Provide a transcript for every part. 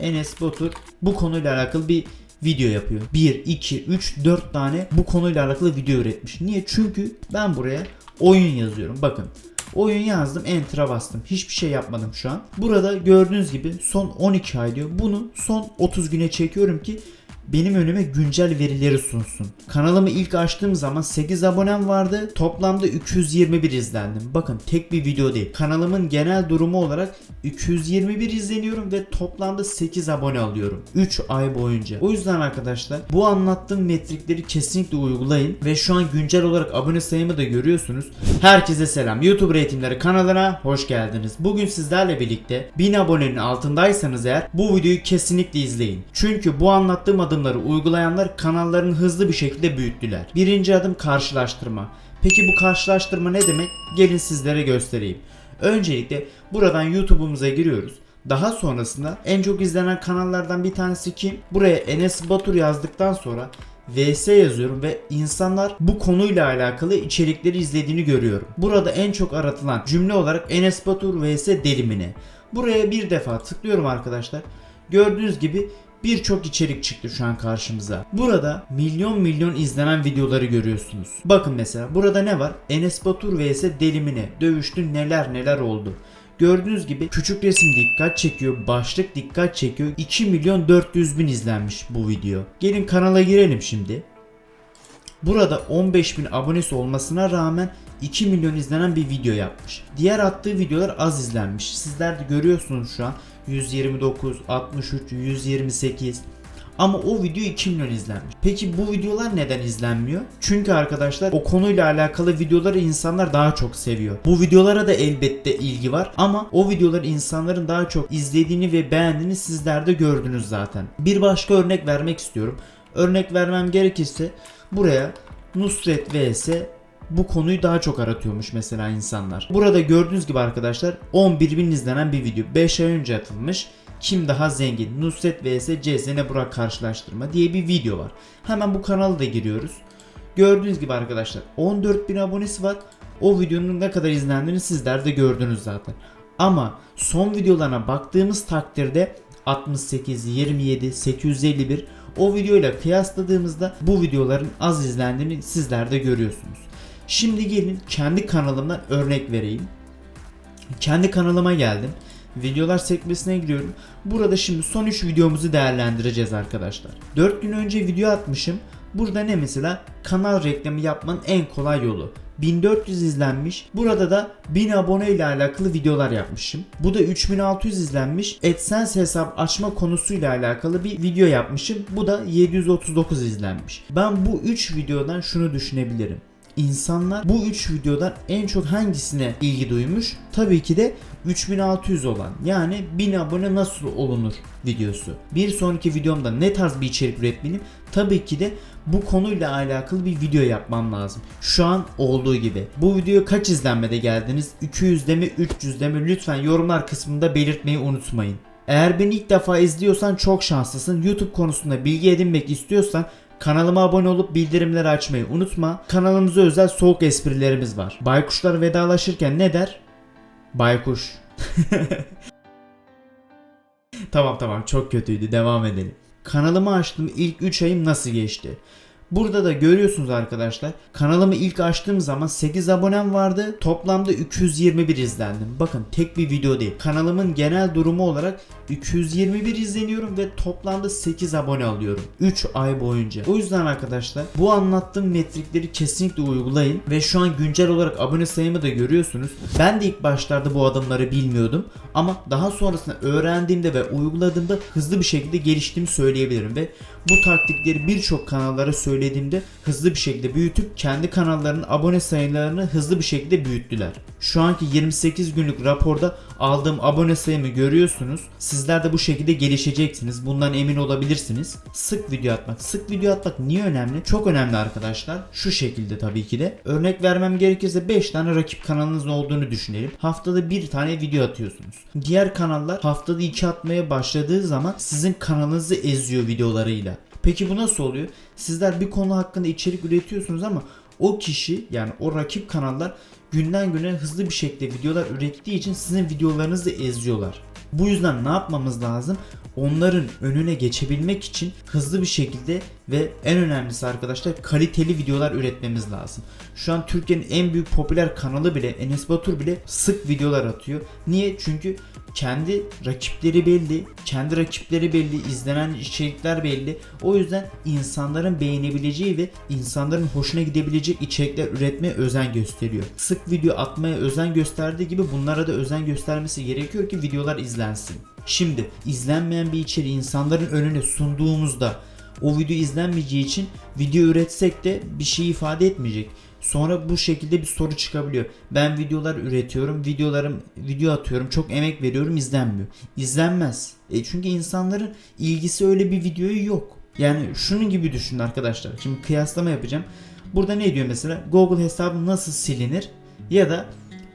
Enes Batur bu konuyla alakalı bir video yapıyor. 1, 2, 3, 4 tane bu konuyla alakalı video üretmiş. Niye? Çünkü ben buraya oyun yazıyorum. Bakın Oyun yazdım, enter'a bastım. Hiçbir şey yapmadım şu an. Burada gördüğünüz gibi son 12 ay diyor. Bunu son 30 güne çekiyorum ki benim önüme güncel verileri sunsun. Kanalımı ilk açtığım zaman 8 abonem vardı. Toplamda 221 izlendim. Bakın tek bir video değil. Kanalımın genel durumu olarak 221 izleniyorum ve toplamda 8 abone alıyorum. 3 ay boyunca. O yüzden arkadaşlar bu anlattığım metrikleri kesinlikle uygulayın ve şu an güncel olarak abone sayımı da görüyorsunuz. Herkese selam. YouTube Eğitimleri kanalına hoş geldiniz. Bugün sizlerle birlikte 1000 abonenin altındaysanız eğer bu videoyu kesinlikle izleyin. Çünkü bu anlattığım adımları uygulayanlar kanallarını hızlı bir şekilde büyüttüler. Birinci adım karşılaştırma. Peki bu karşılaştırma ne demek? Gelin sizlere göstereyim. Öncelikle buradan YouTube'umuza giriyoruz. Daha sonrasında en çok izlenen kanallardan bir tanesi kim? Buraya Enes Batur yazdıktan sonra VS yazıyorum ve insanlar bu konuyla alakalı içerikleri izlediğini görüyorum. Burada en çok aratılan cümle olarak Enes Batur vs Delimine. Buraya bir defa tıklıyorum arkadaşlar. Gördüğünüz gibi birçok içerik çıktı şu an karşımıza. Burada milyon milyon izlenen videoları görüyorsunuz. Bakın mesela burada ne var? Enes Batur vs Delimine dövüştü neler neler oldu. Gördüğünüz gibi küçük resim dikkat çekiyor, başlık dikkat çekiyor. 2 milyon 400 bin izlenmiş bu video. Gelin kanala girelim şimdi. Burada 15 bin abonesi olmasına rağmen 2 milyon izlenen bir video yapmış. Diğer attığı videolar az izlenmiş. Sizler de görüyorsunuz şu an 129, 63, 128. Ama o video 2 milyon izlenmiş. Peki bu videolar neden izlenmiyor? Çünkü arkadaşlar o konuyla alakalı videoları insanlar daha çok seviyor. Bu videolara da elbette ilgi var ama o videoları insanların daha çok izlediğini ve beğendiğini sizler de gördünüz zaten. Bir başka örnek vermek istiyorum. Örnek vermem gerekirse buraya Nusret vs bu konuyu daha çok aratıyormuş mesela insanlar. Burada gördüğünüz gibi arkadaşlar 11 bin izlenen bir video. 5 ay önce atılmış. Kim daha zengin? Nusret vs CZN Burak karşılaştırma diye bir video var. Hemen bu kanala da giriyoruz. Gördüğünüz gibi arkadaşlar 14 bin abonesi var. O videonun ne kadar izlendiğini sizler de gördünüz zaten. Ama son videolarına baktığımız takdirde 68, 27, 851 o videoyla kıyasladığımızda bu videoların az izlendiğini sizler de görüyorsunuz. Şimdi gelin kendi kanalımdan örnek vereyim. Kendi kanalıma geldim. Videolar sekmesine giriyorum. Burada şimdi son 3 videomuzu değerlendireceğiz arkadaşlar. 4 gün önce video atmışım. Burada ne mesela? Kanal reklamı yapmanın en kolay yolu. 1400 izlenmiş. Burada da 1000 abone ile alakalı videolar yapmışım. Bu da 3600 izlenmiş. AdSense hesap açma konusuyla alakalı bir video yapmışım. Bu da 739 izlenmiş. Ben bu 3 videodan şunu düşünebilirim. İnsanlar bu 3 videodan en çok hangisine ilgi duymuş? Tabii ki de 3600 olan yani 1000 abone nasıl olunur videosu. Bir sonraki videomda ne tarz bir içerik üretmeliyim? Tabii ki de bu konuyla alakalı bir video yapmam lazım. Şu an olduğu gibi. Bu video kaç izlenmede geldiniz? 200'de mi 300'de mi? Lütfen yorumlar kısmında belirtmeyi unutmayın. Eğer beni ilk defa izliyorsan çok şanslısın. YouTube konusunda bilgi edinmek istiyorsan Kanalıma abone olup bildirimleri açmayı unutma. Kanalımıza özel soğuk esprilerimiz var. Baykuşlar vedalaşırken ne der? Baykuş. tamam tamam çok kötüydü devam edelim. Kanalımı açtım ilk 3 ayım nasıl geçti? Burada da görüyorsunuz arkadaşlar. Kanalımı ilk açtığım zaman 8 abonem vardı. Toplamda 221 izlendim. Bakın tek bir video değil. Kanalımın genel durumu olarak 221 izleniyorum ve toplamda 8 abone alıyorum. 3 ay boyunca. O yüzden arkadaşlar bu anlattığım metrikleri kesinlikle uygulayın ve şu an güncel olarak abone sayımı da görüyorsunuz. Ben de ilk başlarda bu adımları bilmiyordum ama daha sonrasında öğrendiğimde ve uyguladığımda hızlı bir şekilde geliştiğimi söyleyebilirim ve bu taktikleri birçok kanallara söylediğimde hızlı bir şekilde büyütüp kendi kanallarının abone sayılarını hızlı bir şekilde büyüttüler. Şu anki 28 günlük raporda aldığım abone sayımı görüyorsunuz. Sizler de bu şekilde gelişeceksiniz. Bundan emin olabilirsiniz. Sık video atmak. Sık video atmak niye önemli? Çok önemli arkadaşlar. Şu şekilde tabii ki de. Örnek vermem gerekirse 5 tane rakip kanalınızın olduğunu düşünelim. Haftada bir tane video atıyorsunuz. Diğer kanallar haftada 2 atmaya başladığı zaman sizin kanalınızı eziyor videolarıyla. Peki bu nasıl oluyor? Sizler bir konu hakkında içerik üretiyorsunuz ama o kişi yani o rakip kanallar günden güne hızlı bir şekilde videolar ürettiği için sizin videolarınızı eziyorlar. Bu yüzden ne yapmamız lazım? Onların önüne geçebilmek için hızlı bir şekilde ve en önemlisi arkadaşlar kaliteli videolar üretmemiz lazım. Şu an Türkiye'nin en büyük popüler kanalı bile Enes Batur bile sık videolar atıyor. Niye? Çünkü kendi rakipleri belli, kendi rakipleri belli, izlenen içerikler belli. O yüzden insanların beğenebileceği ve insanların hoşuna gidebilecek içerikler üretmeye özen gösteriyor. Sık video atmaya özen gösterdiği gibi bunlara da özen göstermesi gerekiyor ki videolar izlensin. Şimdi izlenmeyen bir içeriği insanların önüne sunduğumuzda o video izlenmeyeceği için video üretsek de bir şey ifade etmeyecek. Sonra bu şekilde bir soru çıkabiliyor. Ben videolar üretiyorum, videolarım video atıyorum, çok emek veriyorum, izlenmiyor. İzlenmez. E çünkü insanların ilgisi öyle bir videoyu yok. Yani şunun gibi düşünün arkadaşlar. Şimdi kıyaslama yapacağım. Burada ne diyor mesela? Google hesabı nasıl silinir? Ya da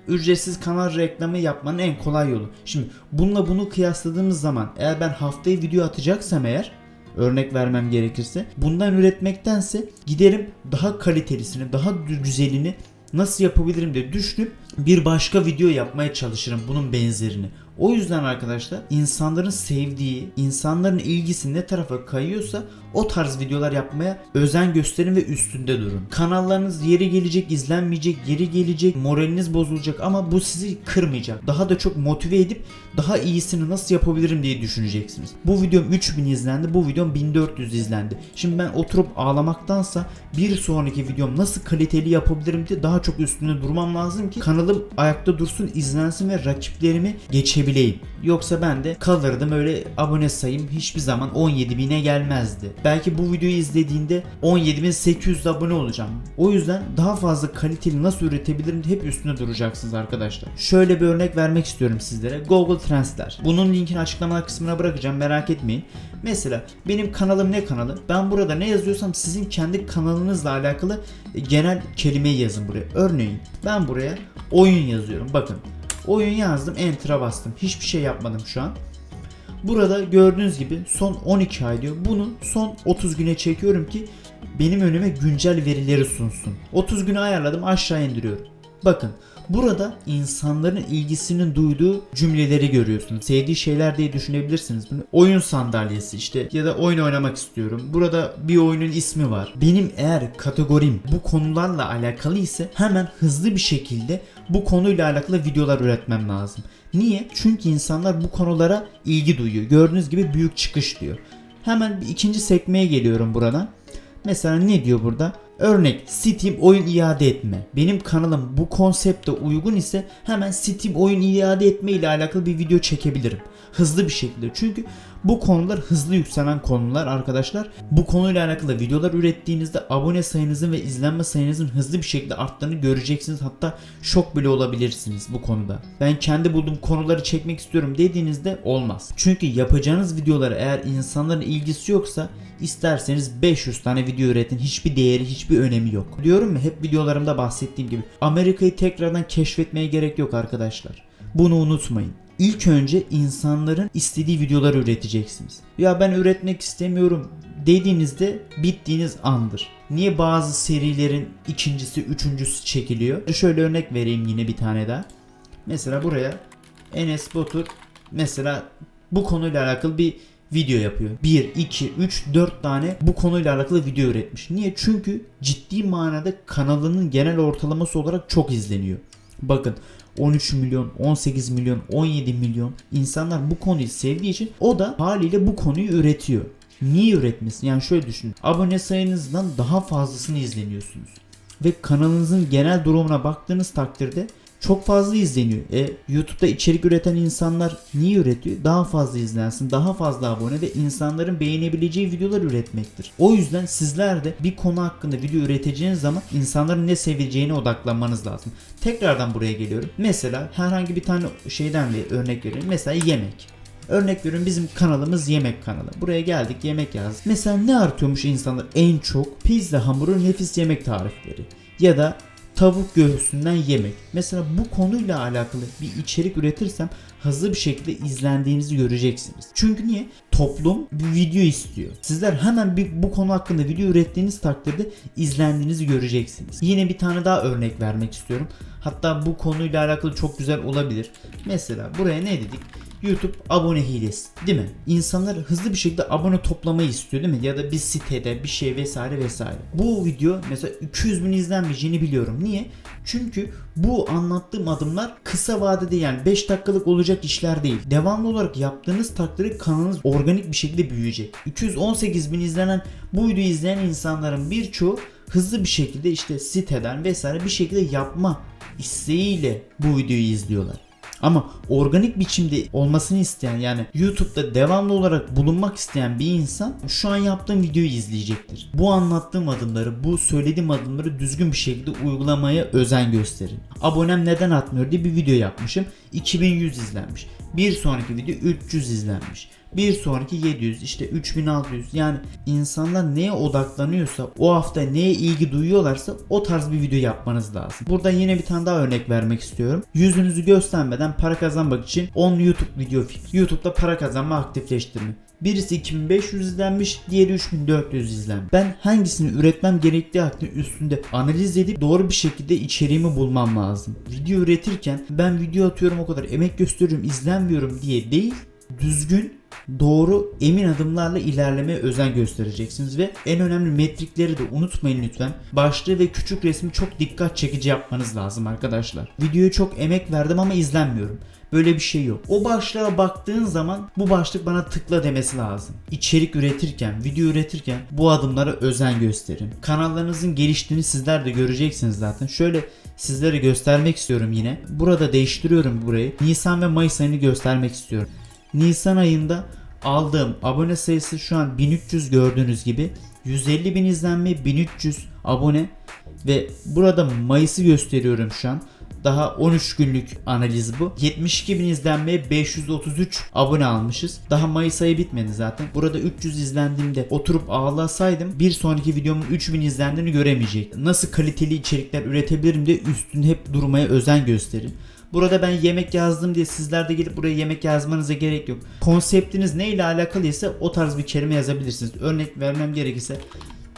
ücretsiz kanal reklamı yapmanın en kolay yolu. Şimdi bununla bunu kıyasladığımız zaman eğer ben haftaya video atacaksam eğer örnek vermem gerekirse bundan üretmektense giderim daha kalitelisini, daha güzelini nasıl yapabilirim diye düşünüp bir başka video yapmaya çalışırım bunun benzerini. O yüzden arkadaşlar insanların sevdiği, insanların ilgisi ne tarafa kayıyorsa o tarz videolar yapmaya özen gösterin ve üstünde durun. Kanallarınız yeri gelecek, izlenmeyecek, yeri gelecek, moraliniz bozulacak ama bu sizi kırmayacak. Daha da çok motive edip daha iyisini nasıl yapabilirim diye düşüneceksiniz. Bu videom 3000 izlendi, bu videom 1400 izlendi. Şimdi ben oturup ağlamaktansa bir sonraki videom nasıl kaliteli yapabilirim diye daha çok üstünde durmam lazım ki kanalım ayakta dursun, izlensin ve rakiplerimi geçebileyim. Yoksa ben de kalırdım öyle abone sayım hiçbir zaman 17 bine gelmezdi. Belki bu videoyu izlediğinde 17.800 abone olacağım. O yüzden daha fazla kaliteli nasıl üretebilirim hep üstünde duracaksınız arkadaşlar. Şöyle bir örnek vermek istiyorum sizlere. Google Translate. Bunun linkini açıklamalar kısmına bırakacağım merak etmeyin. Mesela benim kanalım ne kanalı? Ben burada ne yazıyorsam sizin kendi kanalınızla alakalı genel kelimeyi yazın buraya. Örneğin ben buraya oyun yazıyorum. Bakın oyun yazdım enter'a bastım. Hiçbir şey yapmadım şu an. Burada gördüğünüz gibi son 12 ay diyor. Bunu son 30 güne çekiyorum ki benim önüme güncel verileri sunsun. 30 güne ayarladım aşağı indiriyorum. Bakın burada insanların ilgisinin duyduğu cümleleri görüyorsunuz. Sevdiği şeyler diye düşünebilirsiniz bunu. Oyun sandalyesi işte ya da oyun oynamak istiyorum. Burada bir oyunun ismi var. Benim eğer kategorim bu konularla alakalı ise hemen hızlı bir şekilde bu konuyla alakalı videolar üretmem lazım. Niye? Çünkü insanlar bu konulara ilgi duyuyor. Gördüğünüz gibi büyük çıkış diyor. Hemen bir ikinci sekmeye geliyorum buradan. Mesela ne diyor burada? Örnek Steam oyun iade etme. Benim kanalım bu konsepte uygun ise hemen Steam oyun iade etme ile alakalı bir video çekebilirim. Hızlı bir şekilde. Çünkü bu konular hızlı yükselen konular arkadaşlar. Bu konuyla alakalı videolar ürettiğinizde abone sayınızın ve izlenme sayınızın hızlı bir şekilde arttığını göreceksiniz. Hatta şok bile olabilirsiniz bu konuda. Ben kendi bulduğum konuları çekmek istiyorum dediğinizde olmaz. Çünkü yapacağınız videolara eğer insanların ilgisi yoksa isterseniz 500 tane video üretin. Hiçbir değeri, hiçbir önemi yok. Diyorum mu hep videolarımda bahsettiğim gibi Amerika'yı tekrardan keşfetmeye gerek yok arkadaşlar. Bunu unutmayın. İlk önce insanların istediği videoları üreteceksiniz. Ya ben üretmek istemiyorum dediğinizde bittiğiniz andır. Niye bazı serilerin ikincisi, üçüncüsü çekiliyor? Şöyle örnek vereyim yine bir tane daha. Mesela buraya Enes Batur mesela bu konuyla alakalı bir video yapıyor. 1, 2, 3, 4 tane bu konuyla alakalı video üretmiş. Niye? Çünkü ciddi manada kanalının genel ortalaması olarak çok izleniyor. Bakın 13 milyon, 18 milyon, 17 milyon insanlar bu konuyu sevdiği için o da haliyle bu konuyu üretiyor. Niye üretmesin? Yani şöyle düşünün. Abone sayınızdan daha fazlasını izleniyorsunuz. Ve kanalınızın genel durumuna baktığınız takdirde çok fazla izleniyor. E YouTube'da içerik üreten insanlar niye üretiyor? Daha fazla izlensin, daha fazla abone ve insanların beğenebileceği videolar üretmektir. O yüzden sizler de bir konu hakkında video üreteceğiniz zaman insanların ne seveceğine odaklanmanız lazım. Tekrardan buraya geliyorum. Mesela herhangi bir tane şeyden bir örnek verelim. Mesela yemek. Örnek veriyorum bizim kanalımız yemek kanalı. Buraya geldik yemek yazdık. Mesela ne artıyormuş insanlar en çok? Pizza hamuru nefis yemek tarifleri. Ya da tavuk göğsünden yemek. Mesela bu konuyla alakalı bir içerik üretirsem hızlı bir şekilde izlendiğinizi göreceksiniz. Çünkü niye? Toplum bir video istiyor. Sizler hemen bir bu konu hakkında video ürettiğiniz takdirde izlendiğinizi göreceksiniz. Yine bir tane daha örnek vermek istiyorum. Hatta bu konuyla alakalı çok güzel olabilir. Mesela buraya ne dedik? YouTube abone hilesi değil mi? İnsanlar hızlı bir şekilde abone toplamayı istiyor değil mi? Ya da bir sitede bir şey vesaire vesaire. Bu video mesela 200 bin izlenmeyeceğini biliyorum. Niye? Çünkü bu anlattığım adımlar kısa vadede yani 5 dakikalık olacak işler değil. Devamlı olarak yaptığınız takdirde kanalınız organik bir şekilde büyüyecek. 218 bin izlenen bu videoyu izleyen insanların birçoğu hızlı bir şekilde işte siteden vesaire bir şekilde yapma isteğiyle bu videoyu izliyorlar. Ama organik biçimde olmasını isteyen yani YouTube'da devamlı olarak bulunmak isteyen bir insan şu an yaptığım videoyu izleyecektir. Bu anlattığım adımları, bu söylediğim adımları düzgün bir şekilde uygulamaya özen gösterin. Abonem neden atmıyor diye bir video yapmışım. 2100 izlenmiş. Bir sonraki video 300 izlenmiş. Bir sonraki 700 işte 3600 yani insanlar neye odaklanıyorsa o hafta neye ilgi duyuyorlarsa o tarz bir video yapmanız lazım. Burada yine bir tane daha örnek vermek istiyorum. Yüzünüzü göstermeden para kazanmak için 10 YouTube video fikri. YouTube'da para kazanma aktifleştirme. Birisi 2500 izlenmiş, diğeri 3400 izlenmiş. Ben hangisini üretmem gerektiği hakkında üstünde analiz edip doğru bir şekilde içeriğimi bulmam lazım. Video üretirken ben video atıyorum o kadar emek gösteriyorum izlenmiyorum diye değil, düzgün doğru emin adımlarla ilerlemeye özen göstereceksiniz ve en önemli metrikleri de unutmayın lütfen. Başlığı ve küçük resmi çok dikkat çekici yapmanız lazım arkadaşlar. Videoya çok emek verdim ama izlenmiyorum. Böyle bir şey yok. O başlığa baktığın zaman bu başlık bana tıkla demesi lazım. İçerik üretirken, video üretirken bu adımlara özen gösterin. Kanallarınızın geliştiğini sizler de göreceksiniz zaten. Şöyle sizlere göstermek istiyorum yine. Burada değiştiriyorum burayı. Nisan ve Mayıs ayını göstermek istiyorum. Nisan ayında aldığım abone sayısı şu an 1300 gördüğünüz gibi 150 bin izlenme 1300 abone ve burada Mayıs'ı gösteriyorum şu an. Daha 13 günlük analiz bu. 72 bin izlenmeye 533 abone almışız. Daha Mayıs ayı bitmedi zaten. Burada 300 izlendiğimde oturup ağlasaydım bir sonraki videomun 3000 izlendiğini göremeyecektim. Nasıl kaliteli içerikler üretebilirim de üstün hep durmaya özen gösterin. Burada ben yemek yazdım diye sizler de gelip buraya yemek yazmanıza gerek yok. Konseptiniz ne ile alakalıysa o tarz bir kelime yazabilirsiniz. Örnek vermem gerekirse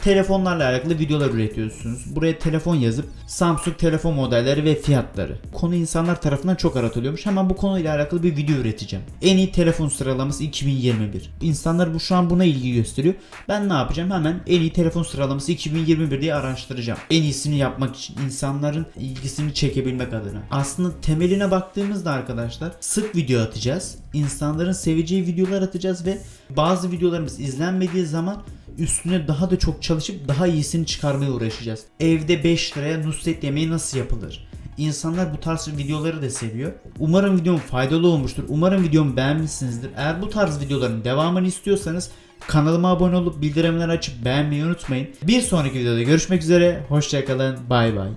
telefonlarla alakalı videolar üretiyorsunuz. Buraya telefon yazıp Samsung telefon modelleri ve fiyatları. Konu insanlar tarafından çok aratılıyormuş. Hemen bu konuyla alakalı bir video üreteceğim. En iyi telefon sıralaması 2021. İnsanlar bu şu an buna ilgi gösteriyor. Ben ne yapacağım? Hemen en iyi telefon sıralaması 2021 diye araştıracağım. En iyisini yapmak için insanların ilgisini çekebilmek adına. Aslında temeline baktığımızda arkadaşlar sık video atacağız. İnsanların seveceği videolar atacağız ve bazı videolarımız izlenmediği zaman üstüne daha da çok çalışıp daha iyisini çıkarmaya uğraşacağız. Evde 5 liraya Nusret yemeği nasıl yapılır? İnsanlar bu tarz videoları da seviyor. Umarım videom faydalı olmuştur. Umarım videomu beğenmişsinizdir. Eğer bu tarz videoların devamını istiyorsanız kanalıma abone olup bildirimleri açıp beğenmeyi unutmayın. Bir sonraki videoda görüşmek üzere. Hoşçakalın. Bay bay.